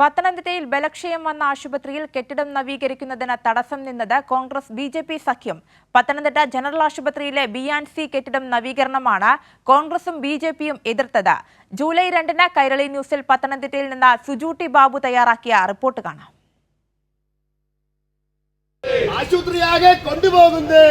പത്തനംതിട്ടയിൽ ബലക്ഷയം വന്ന ആശുപത്രിയിൽ കെട്ടിടം നവീകരിക്കുന്നതിന് തടസ്സം നിന്നത് കോൺഗ്രസ് ബി ജെ പി സഖ്യം. പത്തനംതിട്ട ജനറൽ ആശുപത്രിയിലെ ബി ആൻഡ് സി കെട്ടിടം നവീകരണമാണ് കോൺഗ്രസും ബി ജെ പിയും എതിർത്തത്. ജൂലൈ രണ്ടിന് കൈരളി ന്യൂസിൽ പത്തനംതിട്ടയിൽ നിന്ന് സുജൂട്ടി ബാബു തയ്യാറാക്കിയ റിപ്പോർട്ട് കാണാം. ആശുപത്രിയാകെ കൊണ്ടുപോകുന്നത്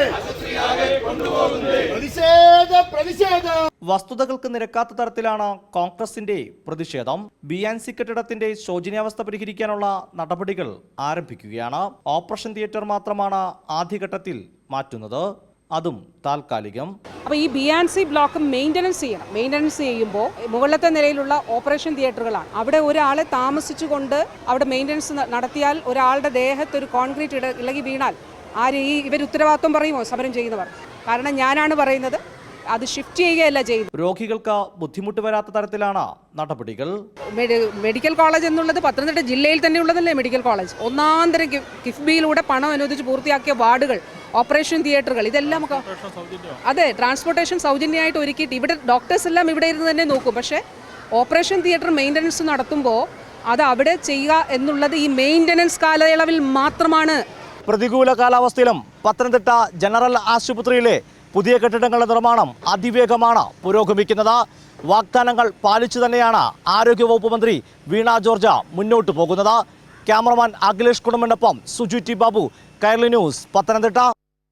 പ്രതിഷേധ പ്രതിഷേധം. വസ്തുതകൾക്ക് നിരക്കാത്ത തരത്തിലാണ് കോൺഗ്രസിന്റെ പ്രതിഷേധം. ബി ആൻ സി കെട്ടിടത്തിന്റെ ശോചനീയാവസ്ഥ പരിഹരിക്കാനുള്ള നടപടികൾ ആരംഭിക്കുകയാണ്. ഓപ്പറേഷൻ തിയേറ്റർ മാത്രമാണ് ആദ്യഘട്ടത്തിൽ മാറ്റുന്നത്. അതും താൽക്കാലികം. അപ്പോൾ ഈ B and C block maintenance ചെയ്യണം. മെയിന്റനൻസ് ചെയ്യുമ്പോൾ മുകളിലത്തെ നിലയിലുള്ള ഓപ്പറേഷൻ തിയേറ്ററുകളാണ്. അവിടെ ഒരാളെ താമസിച്ചുകൊണ്ട് അവിടെ മെയിന്റനൻസ് നടത്തിയാൽ ഒരാളുടെ ദേഹത്ത് ഒരു കോൺക്രീറ്റ് ഇട ഇളകി വീണാൽ ആര് ഈ ഇവർ ഉത്തരവാദിത്വം പറയുമോ? സമരം ചെയ്യുന്നവർ. കാരണം ഞാനാണ് പറയുന്നത് അത് ഷിഫ്റ്റ് ചെയ്യുകയല്ല ചെയ്തു രോഗികൾക്ക് ബുദ്ധിമുട്ട് വരാത്ത തരത്തിലാണ് നടപടികൾ. മെഡിക്കൽ കോളേജ് എന്നുള്ളത് പത്തനംതിട്ട ജില്ലയിൽ തന്നെ ഉള്ളതല്ലേ മെഡിക്കൽ കോളേജ്? ഒന്നാന്തരം കിഫ്ബിയിലൂടെ പണം അനുവദിച്ച് പൂർത്തിയാക്കിയ വാർഡുകൾ ഓപ്പറേഷൻ തിയേറ്ററുകൾ ഇതെല്ലാം ഒക്കെ അതെ ട്രാൻസ്പോർട്ടേഷൻ സൗജന്യമായിട്ട് ഒരുക്കിയിട്ട് ഇവിടെ ഡോക്ടേഴ്സ് എല്ലാം ഇവിടെ ഇരുന്ന് തന്നെ നോക്കും. പക്ഷേ ഓപ്പറേഷൻ തിയേറ്റർ മെയിന്റനൻസ് നടത്തുമ്പോൾ അത് അവിടെ ചെയ്യുക എന്നുള്ളത് ഈ മെയിന്റനൻസ് കാലയളവിൽ മാത്രമാണ് പ്രതികൂല കാലാവസ്ഥയിലും പത്തനംതിട്ട ജനറൽ ആശുപത്രിയിലെ പുതിയ കെട്ടിടങ്ങളുടെ നിർമ്മാണം അതിവേഗമാണ് പുരോഗമിക്കുന്നത്. വാഗ്ദാനങ്ങൾ പാലിച്ചു തന്നെയാണ് ആരോഗ്യവകുപ്പ് മന്ത്രി വീണ ജോർജ മുന്നോട്ട് പോകുന്നത്. ക്യാമറമാൻ അഖിലേഷ് കുടുംബിനൊപ്പം സുജു ടി ബാബു കൈർലി ന്യൂസ് പത്തനംതിട്ട.